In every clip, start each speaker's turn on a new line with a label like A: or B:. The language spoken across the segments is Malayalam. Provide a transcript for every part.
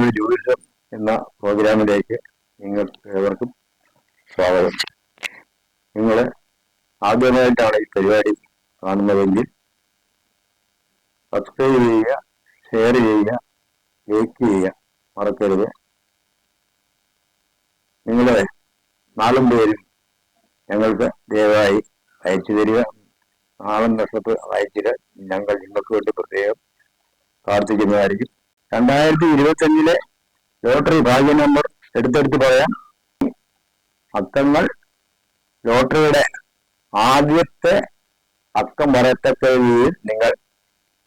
A: വി
B: ജ്യോതിഷം. എന്ന പ്രോഗ്രാമിലേക്ക് നിങ്ങൾ ഏവർക്കും സ്വാഗതം. നിങ്ങൾ ആദ്യമായിട്ടാണ് ഈ പരിപാടി കാണുന്നതെങ്കിൽ സബ്സ്ക്രൈബ് ചെയ്യുക ഷെയർ ചെയ്യുക ലൈക്ക് ചെയ്യുക മറക്കരുത്. നിങ്ങളെ നാലും പേരും ഞങ്ങൾക്ക് ദയവായി അയച്ചു തരിക. നാളും നഷ്ടത്ത് അയച്ചിട്ട് ഞങ്ങൾ നിങ്ങൾക്ക് വേണ്ടി പ്രത്യേകം പ്രാർത്ഥിക്കുന്നതായിരിക്കും. രണ്ടായിരത്തി ഇരുപത്തഞ്ചിലെ ലോട്ടറി ഭാഗ്യ നമ്പർ എടുത്തെടുത്ത് പറയാം. അക്കങ്ങൾ ലോട്ടറിയുടെ ആദ്യത്തെ അക്കം പറയത്തക്ക രീതിയിൽ നിങ്ങൾ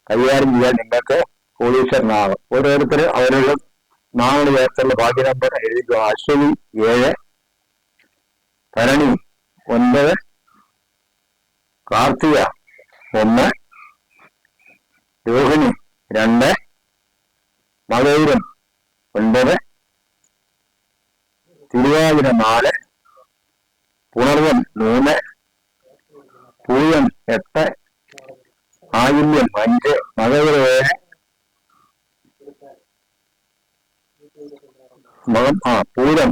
B: കൈകാര്യം ചെയ്യാൻ നിങ്ങൾക്ക് കോടീശ്വരനാകും ഓരോരുത്തരും അവരുടെ നാല് ചേർത്തുള്ള ഭാഗ്യ നമ്പർ എഴുതിക്കുക അശ്വതി ഏഴ് ഭരണി ഒൻപത് കാർത്തിക ഒന്ന് രോഹിണി രണ്ട് മകൈരം ഒൻപത് തിരുവാതിര നാല് മൂന്ന് പൂയം എട്ട് ആയില്യം അഞ്ച് മകവിര ഏഴ് മകം ആ പൂരം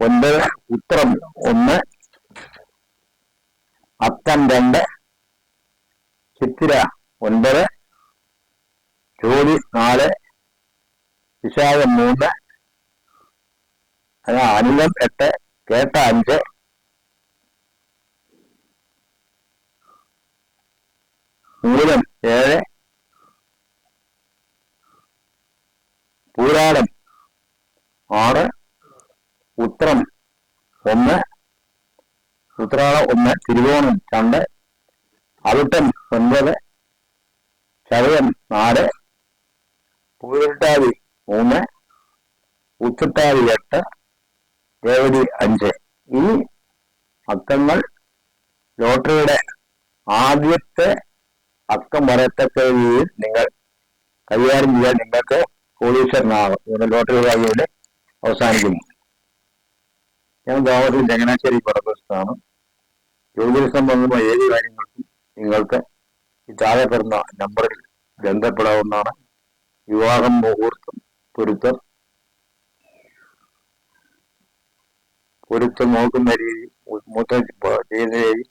B: ഒൻപത് ഉത്രം ഒന്ന് അത്തം രണ്ട് ചിത്തിര ഒൻപത് ജോലി നാല് വിശാഖം മൂന്ന് അല്ല അനിലം എട്ട് കേട്ട അഞ്ച്. മൂലം ഏഴ്. പൂരാടം ആറ്. ഉത്രം ഒന്ന്. ഉത്രാളം ഒന്ന്. തിരുവോണം രണ്ട്. അവിട്ടം ഒൻപത്. ചവയൻ നാല്. പൂരട്ടാതി മൂന്ന്. ഉച്ചത്താതി എട്ട്. രേവതി അഞ്ച്. ഈ അക്കങ്ങൾ ലോട്ടറിയുടെ ആദ്യത്തെ അക്കം പറയത്തക്ക രീതിയിൽ നിങ്ങൾ കൈകാര്യം ചെയ്യാൻ നിങ്ങൾക്ക് കോടീശ്വരനാകും ഇവിടെ ലോട്ടറി ഭാഗ്യയുടെ അവസാനിക്കുന്നു. ഞാൻ ഗാവത്തിൽ ചങ്ങനാശ്ശേരി പടപ്രസ്ഥാണ് ജ്യോതിഷ സംബന്ധമായ ഏത് കാര്യങ്ങൾക്കും നിങ്ങൾക്ക് ഈ താഴെ പറഞ്ഞ നമ്പറിൽ ബന്ധപ്പെടാവുന്നതാണ്. വിവാഹം മുഹൂർത്തം പൊരുത്തം പൊരുത്തം നോക്കുന്ന രീതി. മൂത്ത ചെയ്യുന്ന രീതി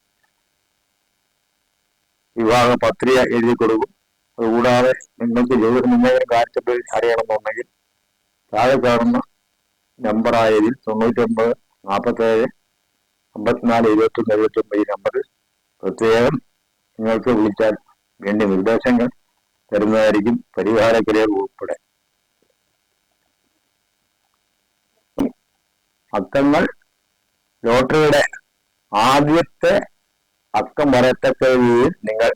B: വിവാഹ പത്രിക എഴുതി കൊടുക്കും. അതുകൂടാതെ നിങ്ങൾക്ക് ജോലി നിങ്ങളുടെ കാര്യത്തിൽ അറിയണമെന്നുണ്ടെങ്കിൽ താഴെ കാണുന്ന നമ്പറായതിൽ തൊണ്ണൂറ്റൊമ്പത് നാൽപ്പത്തേഴ് അമ്പത്തിനാല് ഇരുപത്തൊന്ന് എഴുപത്തൊമ്പത് ഈ നമ്പറിൽ പ്രത്യേകം നിങ്ങൾക്ക് വിളിച്ചാൽ വേണ്ട നിർദ്ദേശങ്ങൾ തരുന്നതായിരിക്കും പരിഹാരക്രിയകൾ ഉൾപ്പെടെ. അക്കങ്ങൾ ലോട്ടറിയുടെ ആദ്യത്തെ അക്കം പറയത്തക്ക രീതിയിൽ നിങ്ങൾ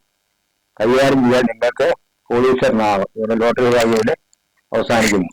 B: കൈകാര്യം ചെയ്യാൻ നിങ്ങൾക്ക് കോടീശ്വരനാകും ഇങ്ങനെ ലോട്ടറി ഭാഗ്യയുടെ അവസാനിക്കുന്നു.